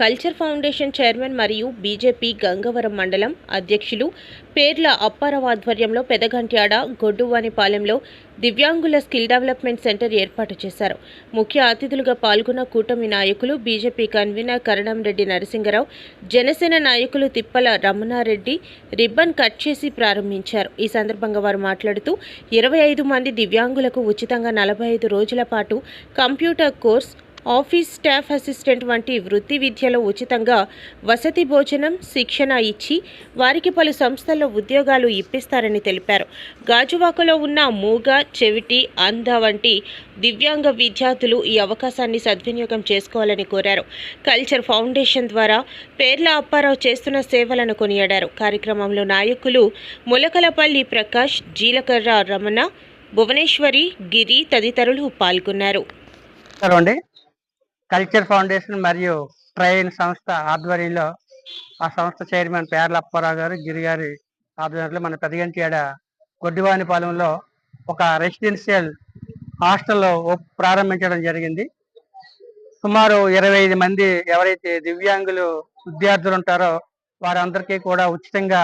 Culture foundation chairman మరియు BJP Gangavaram మండలం అధ్యక్షులు పేర్ల అప్పారావు ఆధ్వర్యంలో పెదగంట్యాడ గొడ్డువానిపాలెంలో దివ్యాంగుల స్కిల్ డెవలప్మెంట్ సెంటర్ ఏర్పాటు చేశారు. ముఖ్య అతిథులుగా పాల్గొన్న కూటమి నాయకులు బీజేపీ కన్వీనర్ కరణంరెడ్డి నరసింగరావు జనసేన నాయకులు తిప్పల రమణారెడ్డి రిబ్బన్ కట్ చేసి ప్రారంభించారు. ఈ సందర్భంగా వారు మాట్లాడుతూ ఇరవై ఐదు మంది దివ్యాంగులకు ఉచితంగా నలభై ఐదు రోజుల పాటు computer course office staff assistant వంటి వృత్తి విద్యలో ఉచితంగా వసతి భోజనం శిక్షణ ఇచ్చి వారికి పలు సంస్థల్లో ఉద్యోగాలు ఇప్పిస్తారని తెలిపారు. గాజువాకలో ఉన్న మూగ చెవిటి అంధ వంటి దివ్యాంగ విద్యార్థులు ఈ అవకాశాన్ని సద్వినియోగం చేసుకోవాలని కోరారు. కల్చర్ ఫౌండేషన్ ద్వారా పేర్ల అప్పారావు చేస్తున్న సేవలను కొనియాడారు. కార్యక్రమంలో నాయకులు ములకలపల్లి ప్రకాష్ జీలకర్ర రమణ భువనేశ్వరి గిరి తదితరులు పాల్గొన్నారు. కల్చర్ ఫౌండేషన్ మరియు ట్రైన్ సంస్థ ఆధ్వర్యంలో ఆ సంస్థ చైర్మన్ పేర్ల అప్పారావు గారు గిరి గారి ఆధ్వర్యంలో మన పెదగంటియాడ గొడ్డివానిపాలెంలో ఒక రెసిడెన్షియల్ హాస్టల్ ప్రారంభించడం జరిగింది. సుమారు ఇరవై ఐదు మంది ఎవరైతే దివ్యాంగులు విద్యార్థులు ఉంటారో వారందరికీ కూడా ఉచితంగా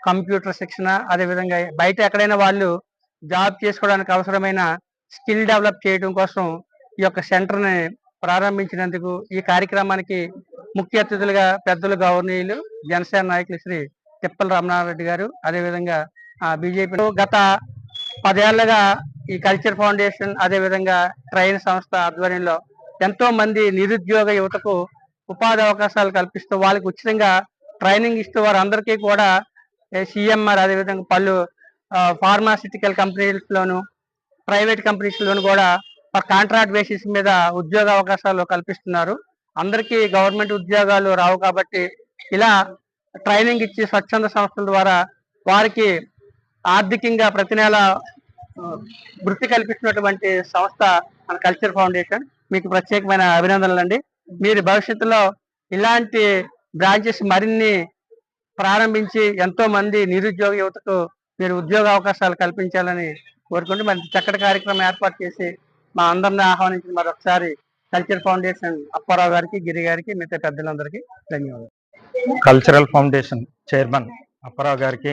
కంప్యూటర్ శిక్షణ అదేవిధంగా బయట ఎక్కడైనా వాళ్ళు జాబ్ చేసుకోవడానికి అవసరమైన స్కిల్ డెవలప్ చేయడం కోసం ఈ యొక్క సెంటర్ని ప్రారంభించినందుకు ఈ కార్యక్రమానికి ముఖ్య అతిథులుగా పెద్దలు గౌరవనీయులు జనసేన నాయకులు శ్రీ తిప్పల రమణారెడ్డి గారు అదేవిధంగా బీజేపీ గత పదేళ్ళుగా ఈ కల్చర్ ఫౌండేషన్ అదేవిధంగా ట్రైన్ సంస్థ ఆధ్వర్యంలో ఎంతో మంది నిరుద్యోగ యువతకు ఉపాధి అవకాశాలు కల్పిస్తూ వాళ్ళకి ఉచితంగా ట్రైనింగ్ ఇస్తూ వారందరికీ కూడా సిఎంఆర్ అదేవిధంగా పలు ఫార్మాసిటికల్ కంపెనీస్ లోను ప్రైవేట్ కంపెనీస్ లోను కూడా కాంట్రాక్ట్ బేసిస్ మీద ఉద్యోగ అవకాశాలు కల్పిస్తున్నారు. అందరికీ గవర్నమెంట్ ఉద్యోగాలు రావు కాబట్టి ఇలా ట్రైనింగ్ ఇచ్చి స్వచ్ఛంద సంస్థల ద్వారా వారికి ఆర్థికంగా ప్రతి నెల వృత్తి కల్పిస్తున్నటువంటి సంస్థ మన కల్చర్ ఫౌండేషన్. మీకు ప్రత్యేకమైన అభినందనలు అండి మీరు భవిష్యత్తులో ఇలాంటి బ్రాంచెస్ మరిన్ని ప్రారంభించి ఎంతో మంది నిరుద్యోగ యువతకు మీరు ఉద్యోగ అవకాశాలు కల్పించాలని కోరుకుంటూ మరి చక్కటి కార్యక్రమం ఏర్పాటు చేసి మా అందరిని ఆహ్వానించిన మరొకసారి కల్చర్ ఫౌండేషన్ అప్పారావు గారికి గిరి గారికి మిగతా పెద్దలందరికీ ధన్యవాదాలు. కల్చరల్ ఫౌండేషన్ చైర్మన్ అప్పారావు గారికి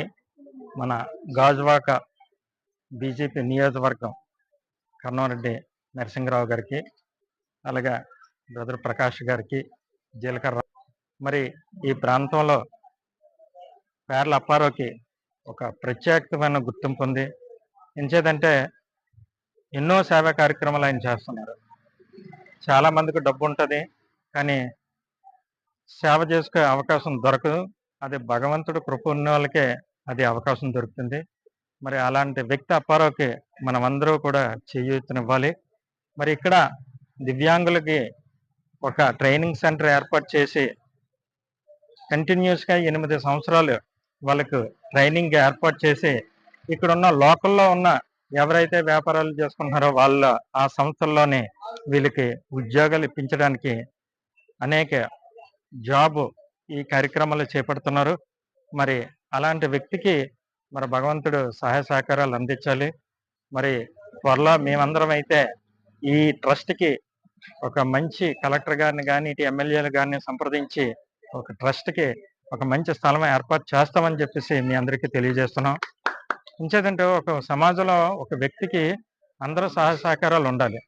మన గాజువాక బీజేపీ నియోజకవర్గం కర్ణారెడ్డి నరసింహరావు గారికి అలాగే బ్రదర్ ప్రకాష్ గారికి జీలకర్ర. మరి ఈ ప్రాంతంలో పేర్ల అప్పారావుకి ఒక ప్రత్యేకమైన గుర్తింపు ఉంది. ఎంచేదంటే ఎన్నో సేవా కార్యక్రమాలు ఆయన చేస్తున్నారు. చాలా మందికి డబ్బు ఉంటుంది కానీ సేవ చేసుకునే అవకాశం దొరకదు. అది భగవంతుడు కృప ఉన్న వాళ్ళకే అది అవకాశం దొరుకుతుంది. మరి అలాంటి వ్యక్తి అప్పారావుకి మనమందరూ కూడా చేయూతనివ్వాలి. మరి ఇక్కడ దివ్యాంగులకి ఒక ట్రైనింగ్ సెంటర్ ఏర్పాటు చేసి కంటిన్యూస్గా ఎనిమిది సంవత్సరాలు వాళ్ళకు ట్రైనింగ్ ఏర్పాటు చేసి ఇక్కడ ఉన్న లోకల్లో ఉన్న ఎవరైతే వ్యాపారాలు చేసుకుంటున్నారో వాళ్ళ ఆ సంస్థల్లోనే వీళ్ళకి ఉద్యోగాలు ఇప్పించడానికి అనేక జాబ్ ఈ కార్యక్రమాలు చేపడుతున్నారు. మరి అలాంటి వ్యక్తికి మరి భగవంతుడు సహాయ సహకారాలు అందించాలి. మరి త్వరలో మేమందరం అయితే ఈ ట్రస్ట్కి ఒక మంచి కలెక్టర్ గారిని కానీ ఇటు ఎమ్మెల్యేలు గారిని సంప్రదించి ఒక ట్రస్ట్కి ఒక మంచి స్థలం ఏర్పాటు చేస్తామని చెప్పేసి మీ అందరికీ తెలియజేస్తున్నాం. ఇంచేదంటే ఒక సమాజంలో ఒక వ్యక్తికి అందరూ సహాయ సహకారాలు ఉండాలి.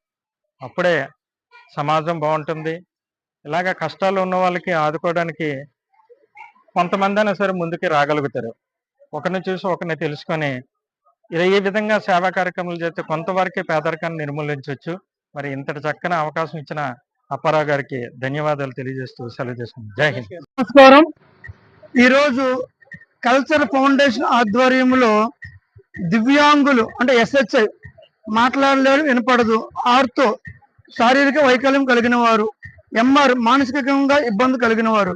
అప్పుడే సమాజం బాగుంటుంది. ఇలాగ కష్టాలు ఉన్న వాళ్ళకి ఆదుకోవడానికి కొంతమంది అయినా సరే ముందుకి రాగలుగుతారు. ఒకరిని చూసి ఒకరిని తెలుసుకొని ఇలా ఈ విధంగా సేవా కార్యక్రమాలు చేస్తే కొంతవరకే పేదరికాన్ని నిర్మూలించవచ్చు. మరి ఇంతటి చక్కని అవకాశం ఇచ్చిన అప్పారావు గారికి ధన్యవాదాలు తెలియజేస్తూ సెలవు చేసుకుంటాం జై హింద్. నమస్కారం. ఈరోజు కల్చర్ ఫౌండేషన్ ఆధ్వర్యంలో దివ్యాంగులు అంటే ఎస్హెచ్ఐ మాట్లాడలేరు వినపడదు. ఆర్తో శారీరక వైకల్యం కలిగిన వారు ఎంఆర్ మానసికంగా ఇబ్బంది కలిగిన వారు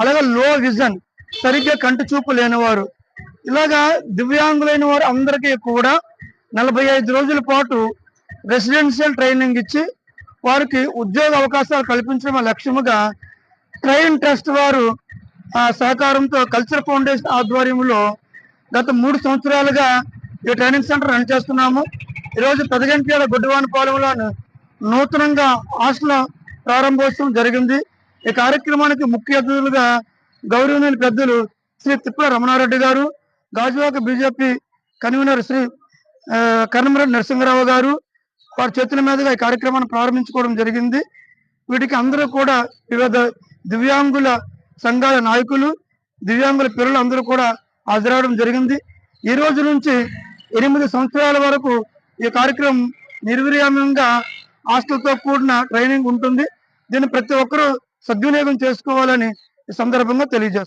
అలాగే లో విజన్ సరిగ్గా కంటి చూపు లేనివారు. ఇలాగా దివ్యాంగులైన వారు అందరికీ కూడా నలభై ఐదు రోజుల పాటు రెసిడెన్షియల్ ట్రైనింగ్ ఇచ్చి వారికి ఉద్యోగ అవకాశాలు కల్పించడం లక్ష్యముగా ట్రైన్ ట్రస్ట్ వారు ఆ సహకారంతో కల్చర్ ఫౌండేషన్ ఆధ్వర్యంలో గత మూడు సంవత్సరాలుగా ఈ ట్రైనింగ్ సెంటర్ రన్ చేస్తున్నాము. ఈరోజు పెదగంట్యాల గుడ్డివానిపాలెంలో నూతనంగా హాస్టల్ ప్రారంభోత్సవం జరిగింది. ఈ కార్యక్రమానికి ముఖ్య అతిథులుగా గౌరవనీయులు పెద్దలు శ్రీ తిప్పల రమణారెడ్డి గారు గాజువాక బీజేపీ కన్వీనర్ శ్రీ ఆ, నరసింహరావు గారు వారి చేతుల మీదుగా ఈ కార్యక్రమాన్ని ప్రారంభించుకోవడం జరిగింది. వీటికి అందరూ కూడా వివిధ దివ్యాంగుల సంఘాల నాయకులు దివ్యాంగుల పిల్లలు అందరూ కూడా హాజరవడం జరిగింది. ఈ రోజు నుంచి ఎనిమిది సంవత్సరాల వరకు ఈ కార్యక్రమం నిర్విరామంగా హాస్టల్తో కూడిన ట్రైనింగ్ ఉంటుంది. దీన్ని ప్రతి ఒక్కరూ సద్వినియోగం చేసుకోవాలని ఈ సందర్భంగా తెలియజేస్తారు